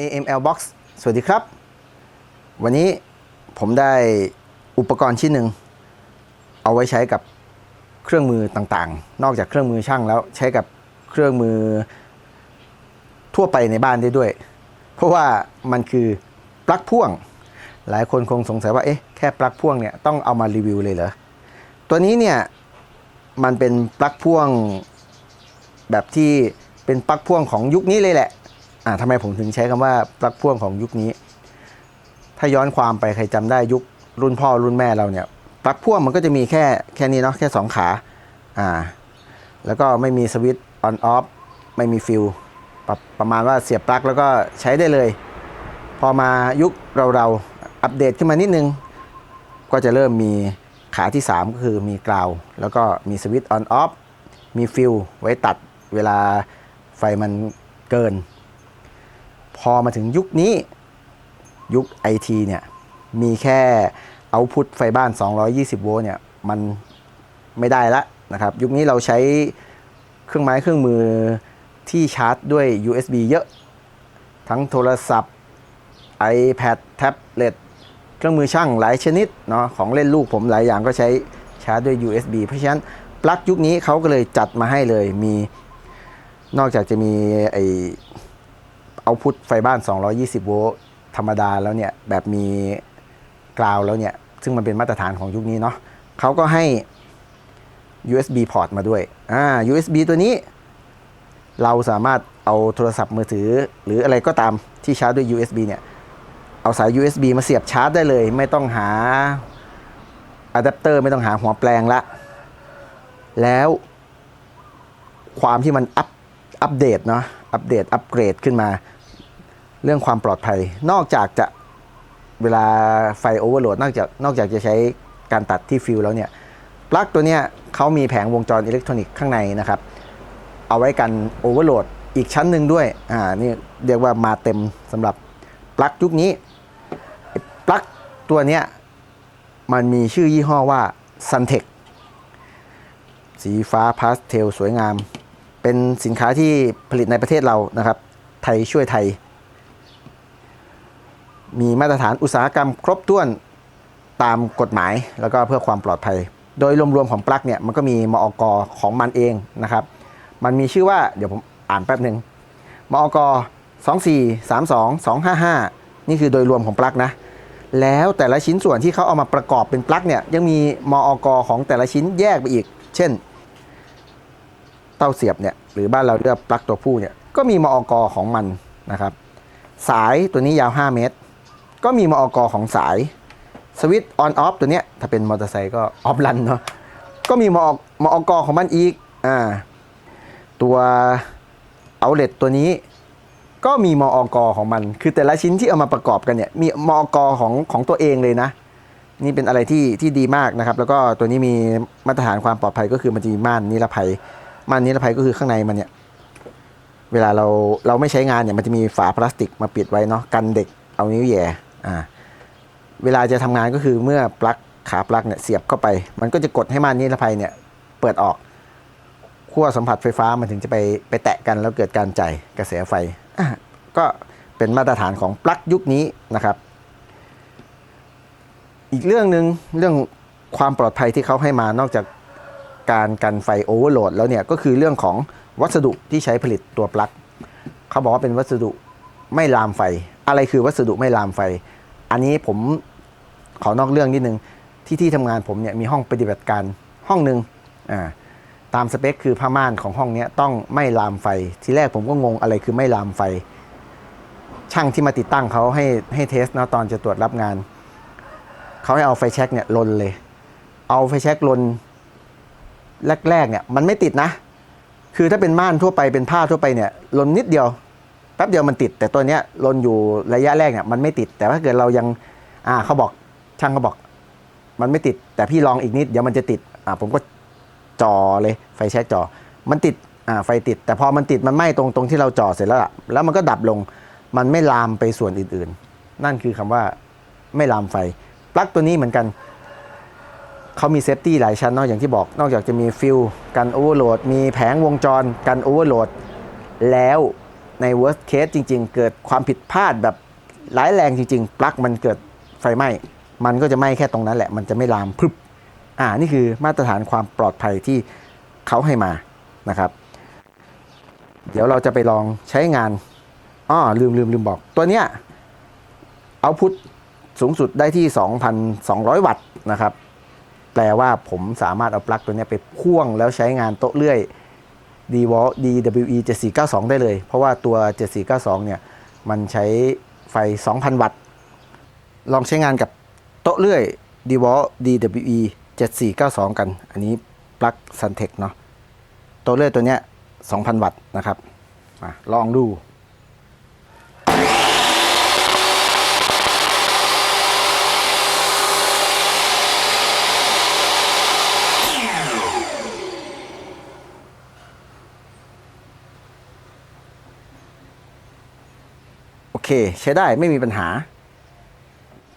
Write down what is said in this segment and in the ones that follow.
AML Box สวัสดีครับ วันนี้ผมได้อุปกรณ์ชิ้นหนึ่ง เอาไว้ใช้กับเครื่องมือต่างๆ นอกจากเครื่องมือช่างแล้วใช้กับเครื่องมือทั่วไปในบ้านได้ด้วย เพราะว่ามันคือปลั๊กพ่วง หลายคนคงสงสัยว่าเอ๊ะแค่ปลั๊กพ่วงเนี่ยต้องเอามารีวิวเลยเหรอ ตัวนี้เนี่ยมันเป็นปลั๊กพ่วงแบบที่เป็นปลั๊กพ่วงของยุคนี้เลยแหละ อ่าทำไมผมถึงใช้คำว่าปลั๊กพ่วงของยุคนี้ ถ้าย้อนความไปใครจำได้ยุครุ่นพ่อรุ่นแม่เราเนี่ยปลั๊กพ่วงมันก็จะมีแค่แค่นี้เนาะแค่สองขาอ่าแล้วก็ไม่มีสวิตช์ออนออฟไม่มีฟิลปรประมาณว่าเสียบปลั๊กแล้วก็ใช้ได้เลย พอมายุคเราเราอัปเดตขึ้นมานิดนึง ก็จะเริ่มมีขาที่ 3 ก็คือมีกราว แล้วก็มีสวิตช์ออนออฟมีฟิลไว้ตัดเวลาไฟมันเกิน พอมาถึงยุคนี้ยุคไอทีเนี่ย มีแค่เอาพุทไฟบ้าน 220 โวลต์เนี่ย มันไม่ได้ละนะครับ ยุคนี้เราใช้เครื่องไม้เครื่องมือที่ชาร์จด้วย USB เยอะ ทั้งโทรศัพท์ iPad แท็บเล็ตเครื่องมือช่างหลายชนิดเนาะของเล่นลูกผมหลายอย่างก็ใช้ชาร์จด้วย USB เพราะฉะนั้นปลั๊กยุคนี้เขาก็เลยจัดมาให้เลยมีนอกจากจะมีไอ เอาพุทไฟบ้าน 220 โวลต์ธรรมดาแล้วเนี่ยแบบมีกราวแล้วเนี่ยซึ่งมันเป็นมาตรฐานของยุคนี้เนาะเขาก็ให้ USB พอร์ตมาด้วยอ่า USB ตัวนี้ เราสามารถเอาโทรศัพท์มือถือ หรืออะไรก็ตามที่ชาร์จด้วย USB เนี่ย เอาสาย USB มาเสียบชาร์จได้เลย ไม่ต้องหาอะแดปเตอร์ไม่ต้องหาหัวแปลงละ แล้วความที่มันอัปอัปเดตเนาะอัปเดตอัปเกรดขึ้นมา เรื่องความปลอดภัย นอกจากจะเวลาไฟโอเวอร์โหลดนอกจากนอกจากจะใช้การตัดที่ฟิวแล้วเนี่ยปลั๊กตัวเนี้ยเขามีแผงวงจรอิเล็กทรอนิกส์ข้างในนะครับ เอาไว้กันโอเวอร์โหลดอีกชั้นหนึ่งด้วยอ่านี่เรียกว่ามาเต็มสำหรับปลั๊กยุคนี้ปลั๊กตัวเนี้ยมันมีชื่อยี่ห้อว่า Suntech สีฟ้าพาสเทลสวยงาม เป็นสินค้าที่ผลิตในประเทศเรานะครับ ไทยช่วยไทย มีมาตรฐานอุตสาหกรรมครบถ้วนตามกฎหมาย แล้วก็เพื่อความปลอดภัย โดยรวมๆของปลั๊กเนี่ยมันก็มีมอกของมันเองนะครับ มันมีชื่อว่าเดี๋ยวผมอ่านแป๊บหนึ่งมอกอ24 32 255 นี่คือโดยรวมของปลั๊กนะ แล้วแต่ละชิ้นส่วนที่เขาเอามาประกอบเป็นปลั๊กเนี่ยยังมีมอกของแต่ละชิ้นแยกไปอีก เช่น เต้าเสียบเนี่ยหรือบ้านเราเรียกปลั๊กตัวผู้เนี่ยก็มีมอกของมันนะครับ สายตัวนี้ยาว 5 เมตร ก็มีมอกของสายสวิตช์ออนออฟตัวเนี้ยถ้าเป็นมอเตอร์ไซค์ก็ออฟรันเนาะก็มีมอมอกของมันอีกอ่าตัวเอาเลตตัวนี้ ก็มีมอกของมัน คือแต่ละชิ้นที่เอามาประกอบกันเนี่ยมีมอกของของตัวเองเลยนะ นี่เป็นอะไรที่ที่ดีมากนะครับ แล้วก็ตัวนี้มีมาตรฐานความปลอดภัยก็คือมันจะมีม่านนิรภัยม่านนิรภัยก็คือข้างในมันเนี่ยเวลาเราเราไม่ใช้งานเนี่ยมันจะมีฝาพลาสติกมาปิดไว้เนาะกันเด็กเอานิ้วแย่ เวลาจะทำงานก็คือเมื่อปลั๊กขาปลั๊กเนี่ยเสียบเข้าไป มันก็จะกดให้ม่านนิรภัยเนี่ยเปิดออกขั้วสัมผัสไฟฟ้ามันถึงจะไปไปแตะกันแล้วเกิดการจ่ายกระแสไฟอะก็เป็นมาตรฐานของปลั๊กยุคนี้นะครับ อีกเรื่องหนึ่งเรื่องความปลอดภัยที่เขาให้มานอกจากการกันไฟโอเวอร์โหลดแล้วเนี่ยก็คือเรื่องของวัสดุที่ใช้ผลิตตัวปลั๊กเขาบอกว่าเป็นวัสดุไม่ลามไฟ อะไรคือวัสดุไม่ลามไฟ อันนี้ผมขอนอกเรื่องนิดนึงที่ที่ทำงานผมเนี่ยมีห้องปฏิบัติการห้องหนึ่งอ่าตามสเปคคือผ้าม่านของห้องนี้ต้องไม่ลามไฟ ทีแรกผมก็งงอะไรคือไม่ลามไฟ ช่างที่มาติดตั้งเขาให้ให้เทสนะตอนจะตรวจรับงาน เขาให้เอาไฟแช็กเนี่ยลนเลย เอาไฟแช็กลนแรกๆเนี่ยมันไม่ติดนะ คือถ้าเป็นม่านทั่วไปเป็นผ้าทั่วไปเนี่ยลนนิดเดียว แป๊บเดียวมันติด แต่ตัวเนี้ยลนอยู่ระยะแรกเนี่ยมันไม่ติด แต่ถ้าเกิดเรายังอ่าเขาบอกช่างเขาบอก มันไม่ติด แต่พี่ลองอีกนิดเดี๋ยวมันจะติดอ่าผมก็จ่อเลยไฟแช็กจ่อมันติดอ่าไฟติด แต่พอมันติดมันไหม้ตรงตรงที่เราจ่อเสร็จแล้วล่ะแล้วมันก็ดับลงมันไม่ลามไปส่วนอื่นๆ นั่นคือคำว่าไม่ลามไฟปลั๊กตัวนี้เหมือนกันเขามีเซฟตี้หลายชั้นนอกอย่างที่บอก นอกจากจะมีฟิลกันโอเวอร์โหลดมีแผงวงจรกันโอเวอร์โหลดแล้ว ใน worst case จริง ๆ เกิดความผิดพลาดแบบร้ายแรงจริง ๆ ปลั๊กมันเกิดไฟไหม้ มันก็จะไหม้แค่ตรงนั้นแหละ มันจะไม่ลามพึบ อ่า นี่คือมาตรฐานความปลอดภัยที่เขาให้มานะครับ เดี๋ยวเราจะไปลองใช้งาน อ้อ ลืมลืมลืมบอก ตัวเนี้ยเอาพุทสูงสุดได้ที่ 2,200 วัตต์นะครับ แปลว่าผมสามารถเอาปลั๊กตัวเนี้ยไปพ่วงแล้วใช้งานโต๊ะเลื่อย DWE DWE 7492 ได้เลย เพราะว่าตัว 7492 เนี่ย มันใช้ไฟ 2,000 วัตต์ ลองใช้งานกับโต๊ะเลื่อย DWE DWE 7492 กัน อันนี้ปลั๊ก Suntech เนาะโต๊ะเลื่อยตัวเนี้ย 2,000 วัตต์นะครับอลองดู เค ใช้ได้ไม่มีปัญหา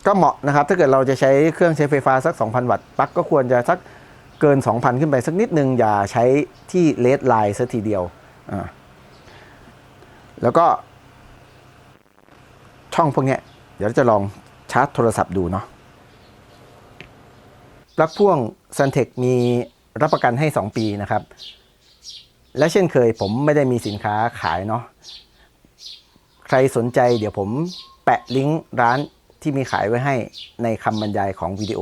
ก็เหมาะนะครับ ถ้าเกิดเราจะใช้เครื่องใช้ไฟฟ้าสัก 2,000 วัตต์ปลั๊กก็ควรจะสักเกิน 2,000 ขึ้นไปสักนิดนึง อย่าใช้ที่เลดไลน์ซะทีเดียวอ่าแล้วก็ ช่องพวกนี้เดี๋ยวจะลองชาร์จโทรศัพท์ดูเนาะปลั๊กพ่วง s u n t e c มีรับประกันให้ 2 ปีนะครับ และเช่นเคยผมไม่ได้มีสินค้าขายเนาะ ใครสนใจเดี๋ยวผมแปะลิงก์ร้านที่มีขายไว้ให้ในคำบรรยายของวิดีโอ